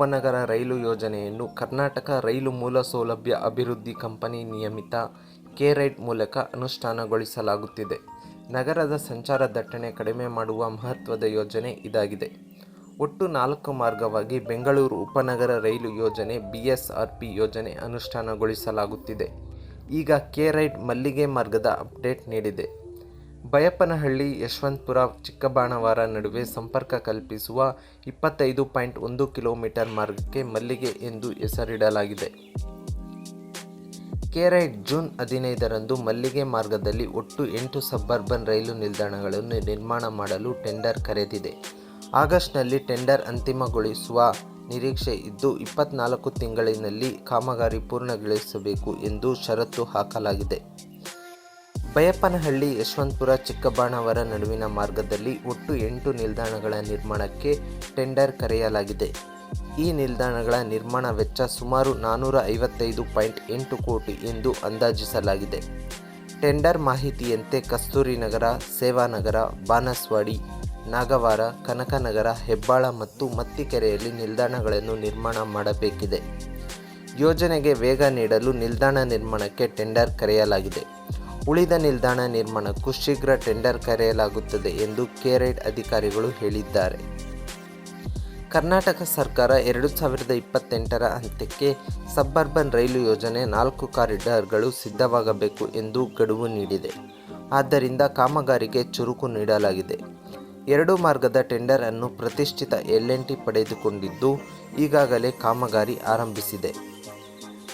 ಉಪನಗರ ರೈಲು ಯೋಜನೆಯನ್ನು ಕರ್ನಾಟಕ ರೈಲು ಮೂಲಸೌಲಭ್ಯ ಅಭಿವೃದ್ಧಿ ಕಂಪನಿ ನಿಯಮಿತ ಕೆ-ರೈಡ್ ಮೂಲಕ ಅನುಷ್ಠಾನಗೊಳಿಸಲಾಗುತ್ತಿದೆ. ನಗರದ ಸಂಚಾರ ದಟ್ಟಣೆ ಕಡಿಮೆ ಮಾಡುವ ಮಹತ್ವದ ಯೋಜನೆ ಇದಾಗಿದೆ. ಒಟ್ಟು ನಾಲ್ಕು ಮಾರ್ಗವಾಗಿ ಬೆಂಗಳೂರು ಉಪನಗರ ರೈಲು ಯೋಜನೆ ಬಿಎಸ್ಆರ್ಪಿ ಯೋಜನೆ ಅನುಷ್ಠಾನಗೊಳಿಸಲಾಗುತ್ತಿದೆ. ಈಗ ಕೆ-ರೈಡ್ ಮಲ್ಲಿಗೆ ಮಾರ್ಗದ ಅಪ್ಡೇಟ್ ನೀಡಿದೆ. ಬೈಯಪ್ಪನಹಳ್ಳಿ ಯಶವಂತಪುರ ಚಿಕ್ಕಬಾಣವಾರ ನಡುವೆ ಸಂಪರ್ಕ ಕಲ್ಪಿಸುವ ಇಪ್ಪತ್ತೈದು ಪಾಯಿಂಟ್ ಒಂದು ಕಿಲೋಮೀಟರ್ ಮಾರ್ಗಕ್ಕೆ ಮಲ್ಲಿಗೆ ಎಂದು ಹೆಸರಿಡಲಾಗಿದೆ. ಕೆ-ರೈಡ್ ಜೂನ್ ಹದಿನೈದರಂದು ಮಲ್ಲಿಗೆ ಮಾರ್ಗದಲ್ಲಿ ಒಟ್ಟು ಎಂಟು ಸಬ್-ಅರ್ಬನ್ ರೈಲು ನಿಲ್ದಾಣಗಳನ್ನು ನಿರ್ಮಾಣ ಮಾಡಲು ಟೆಂಡರ್ ಕರೆದಿದೆ. ಆಗಸ್ಟ್ನಲ್ಲಿ ಟೆಂಡರ್ ಅಂತಿಮಗೊಳಿಸುವ ನಿರೀಕ್ಷೆ ಇದ್ದು, ಇಪ್ಪತ್ನಾಲ್ಕು ತಿಂಗಳಿನಲ್ಲಿ ಕಾಮಗಾರಿ ಪೂರ್ಣಗೊಳಿಸಬೇಕು ಎಂದು ಷರತ್ತು ಹಾಕಲಾಗಿದೆ. ಬೈಯಪ್ಪನಹಳ್ಳಿ ಯಶವಂತಪುರ ಚಿಕ್ಕಬಾಣವರ ನಡುವಿನ ಮಾರ್ಗದಲ್ಲಿ ಒಟ್ಟು ಎಂಟು ನಿಲ್ದಾಣಗಳ ನಿರ್ಮಾಣಕ್ಕೆ ಟೆಂಡರ್ ಕರೆಯಲಾಗಿದೆ. ಈ ನಿಲ್ದಾಣಗಳ ನಿರ್ಮಾಣ ವೆಚ್ಚ ಸುಮಾರು ನಾನೂರ ಐವತ್ತೈದು ಪಾಯಿಂಟ್ ಎಂಟು ಕೋಟಿ ಎಂದು ಅಂದಾಜಿಸಲಾಗಿದೆ. ಟೆಂಡರ್ ಮಾಹಿತಿಯಂತೆ ಕಸ್ತೂರಿನಗರ, ಸೇವಾನಗರ, ಬಾನಸ್ವಾಡಿ ನಾಗವಾರ, ಕನಕನಗರ, ಹೆಬ್ಬಾಳ ಮತ್ತು ಮತ್ತಿಕೆರೆಯಲ್ಲಿ ನಿಲ್ದಾಣಗಳನ್ನು ನಿರ್ಮಾಣ ಮಾಡಬೇಕಿದೆ. ಯೋಜನೆಗೆ ವೇಗ ನೀಡಲು ನಿಲ್ದಾಣ ನಿರ್ಮಾಣಕ್ಕೆ ಟೆಂಡರ್ ಕರೆಯಲಾಗಿದೆ. ಉಳಿದ ನಿಲ್ದಾಣ ನಿರ್ಮಾಣಕ್ಕೂ ಶೀಘ್ರ ಟೆಂಡರ್ ಕರೆಯಲಾಗುತ್ತದೆ ಎಂದು ಕೆ-ರೈಡ್ ಅಧಿಕಾರಿಗಳು ಹೇಳಿದ್ದಾರೆ. ಕರ್ನಾಟಕ ಸರ್ಕಾರ ಎರಡು ಸಾವಿರದ ಇಪ್ಪತ್ತೆಂಟರ ಅಂತ್ಯಕ್ಕೆ ಸಬ್-ಅರ್ಬನ್ ರೈಲು ಯೋಜನೆ ನಾಲ್ಕು ಕಾರಿಡಾರ್ಗಳು ಸಿದ್ಧವಾಗಬೇಕು ಎಂದು ಗಡುವು ನೀಡಿದೆ. ಆದ್ದರಿಂದ ಕಾಮಗಾರಿಗೆ ಚುರುಕು ನೀಡಲಾಗಿದೆ. ಎರಡು ಮಾರ್ಗದ ಟೆಂಡರ್ ಅನ್ನು ಪ್ರತಿಷ್ಠಿತ ಎಲ್ ಎನ್ ಟಿ ಪಡೆದುಕೊಂಡಿದ್ದು, ಈಗಾಗಲೇ ಕಾಮಗಾರಿ ಆರಂಭಿಸಿದೆ.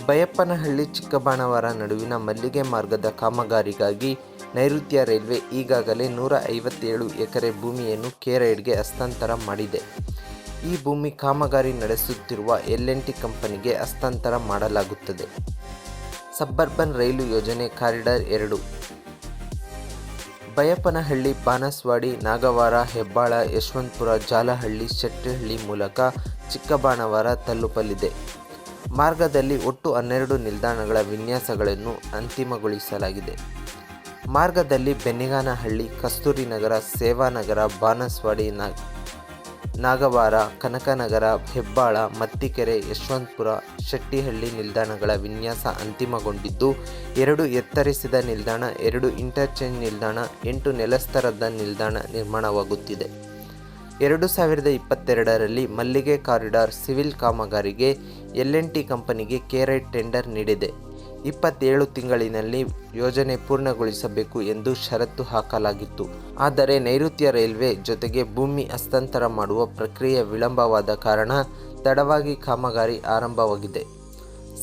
ಬೈಯಪ್ಪನಹಳ್ಳಿ ಚಿಕ್ಕಬಾಣವರ ನಡುವಿನ ಮಲ್ಲಿಗೆ ಮಾರ್ಗದ ಕಾಮಗಾರಿಗಾಗಿ ನೈಋತ್ಯ ರೈಲ್ವೆ ಈಗಾಗಲೇ ನೂರ ಐವತ್ತೇಳು ಎಕರೆ ಭೂಮಿಯನ್ನು ಕೇರೈಡ್ಗೆ ಹಸ್ತಾಂತರ ಮಾಡಿದೆ. ಈ ಭೂಮಿ ಕಾಮಗಾರಿ ನಡೆಸುತ್ತಿರುವ ಎಲ್ ಎನ್ ಟಿ ಕಂಪನಿಗೆ ಹಸ್ತಾಂತರ ಮಾಡಲಾಗುತ್ತದೆ. ಸಬ್-ಅರ್ಬನ್ ರೈಲು ಯೋಜನೆ ಕಾರಿಡಾರ್ ಎರಡು ಬಯಪ್ಪನಹಳ್ಳಿ ಬಾಣಸ್ವಾಡಿ, ನಾಗವಾರ, ಹೆಬ್ಬಾಳ, ಯಶವಂತಪುರ, ಜಾಲಹಳ್ಳಿ, ಶೆಟ್ಟಿಹಳ್ಳಿ ಮೂಲಕ ಚಿಕ್ಕಬಾಣವಾರ ತಲುಪಲಿದೆ. ಮಾರ್ಗದಲ್ಲಿ ಒಟ್ಟು ಹನ್ನೆರಡು ನಿಲ್ದಾಣಗಳ ವಿನ್ಯಾಸಗಳನ್ನು ಅಂತಿಮಗೊಳಿಸಲಾಗಿದೆ. ಮಾರ್ಗದಲ್ಲಿ ಬೆನ್ನಿಗಾನಹಳ್ಳಿ, ಕಸ್ತೂರಿ ನಗರ ಸೇವಾನಗರ, ಬಾಣಸ್ವಾಡಿ, ನಾಗವಾರ, ಕನಕನಗರ, ಹೆಬ್ಬಾಳ, ಮತ್ತಿಕೆರೆ, ಯಶವಂತಪುರ, ಶೆಟ್ಟಿಹಳ್ಳಿ ನಿಲ್ದಾಣಗಳ ವಿನ್ಯಾಸ ಅಂತಿಮಗೊಂಡಿದ್ದು, ಎರಡು ಎತ್ತರಿಸಿದ ನಿಲ್ದಾಣ, ಎರಡು ಇಂಟರ್ಚೇಂಜ್ ನಿಲ್ದಾಣ, ಎಂಟು ನೆಲಸ್ತರದ ನಿಲ್ದಾಣ ನಿರ್ಮಾಣವಾಗುತ್ತಿದೆ. ಎರಡು ಸಾವಿರದ ಇಪ್ಪತ್ತೆರಡರಲ್ಲಿ ಮಲ್ಲಿಗೆ ಕಾರಿಡಾರ್ ಸಿವಿಲ್ ಕಾಮಗಾರಿಗೆ ಎಲ್ ಎನ್ ಟಿ ಕಂಪನಿಗೆ ಕೆ-ರೈಡ್ ಟೆಂಡರ್ ನೀಡಿದೆ. ಇಪ್ಪತ್ತೇಳು ತಿಂಗಳಿನಲ್ಲಿ ಯೋಜನೆ ಪೂರ್ಣಗೊಳಿಸಬೇಕು ಎಂದು ಷರತ್ತು ಹಾಕಲಾಗಿತ್ತು. ಆದರೆ ನೈಋತ್ಯ ರೈಲ್ವೆ ಜೊತೆಗೆ ಭೂಮಿ ಹಸ್ತಾಂತರ ಮಾಡುವ ಪ್ರಕ್ರಿಯೆ ವಿಳಂಬವಾದ ಕಾರಣ ತಡವಾಗಿ ಕಾಮಗಾರಿ ಆರಂಭವಾಗಿದೆ.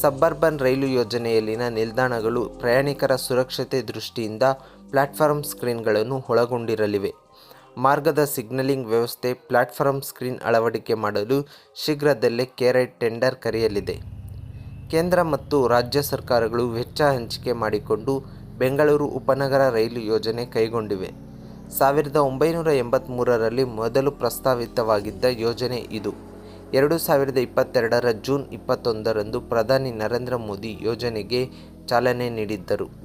ಸಬ್-ಅರ್ಬನ್ ರೈಲು ಯೋಜನೆಯಲ್ಲಿನ ನಿಲ್ದಾಣಗಳು ಪ್ರಯಾಣಿಕರ ಸುರಕ್ಷತೆ ದೃಷ್ಟಿಯಿಂದ ಪ್ಲಾಟ್ಫಾರ್ಮ್ ಸ್ಕ್ರೀನ್ಗಳನ್ನು ಒಳಗೊಂಡಿರಲಿವೆ. ಮಾರ್ಗದ ಸಿಗ್ನಲಿಂಗ್ ವ್ಯವಸ್ಥೆ, ಪ್ಲಾಟ್ಫಾರ್ಮ್ ಸ್ಕ್ರೀನ್ ಅಳವಡಿಕೆ ಮಾಡಲು ಶೀಘ್ರದಲ್ಲೇ ಕೆ-ರೈಡ್ ಟೆಂಡರ್ ಕರೆಯಲಿದೆ. ಕೇಂದ್ರ ಮತ್ತು ರಾಜ್ಯ ಸರ್ಕಾರಗಳು ವೆಚ್ಚ ಹಂಚಿಕೆ ಮಾಡಿಕೊಂಡು ಬೆಂಗಳೂರು ಉಪನಗರ ರೈಲು ಯೋಜನೆ ಕೈಗೊಂಡಿವೆ. ಸಾವಿರದ ಒಂಬೈನೂರ ಎಂಬತ್ಮೂರರಲ್ಲಿ ಮೊದಲು ಪ್ರಸ್ತಾವಿತವಾಗಿದ್ದ ಯೋಜನೆ ಇದು. ಎರಡು ಸಾವಿರದ ಇಪ್ಪತ್ತೆರಡರ ಜೂನ್ ಇಪ್ಪತ್ತೊಂದರಂದು ಪ್ರಧಾನಿ ನರೇಂದ್ರ ಮೋದಿ ಯೋಜನೆಗೆ ಚಾಲನೆ ನೀಡಿದ್ದರು.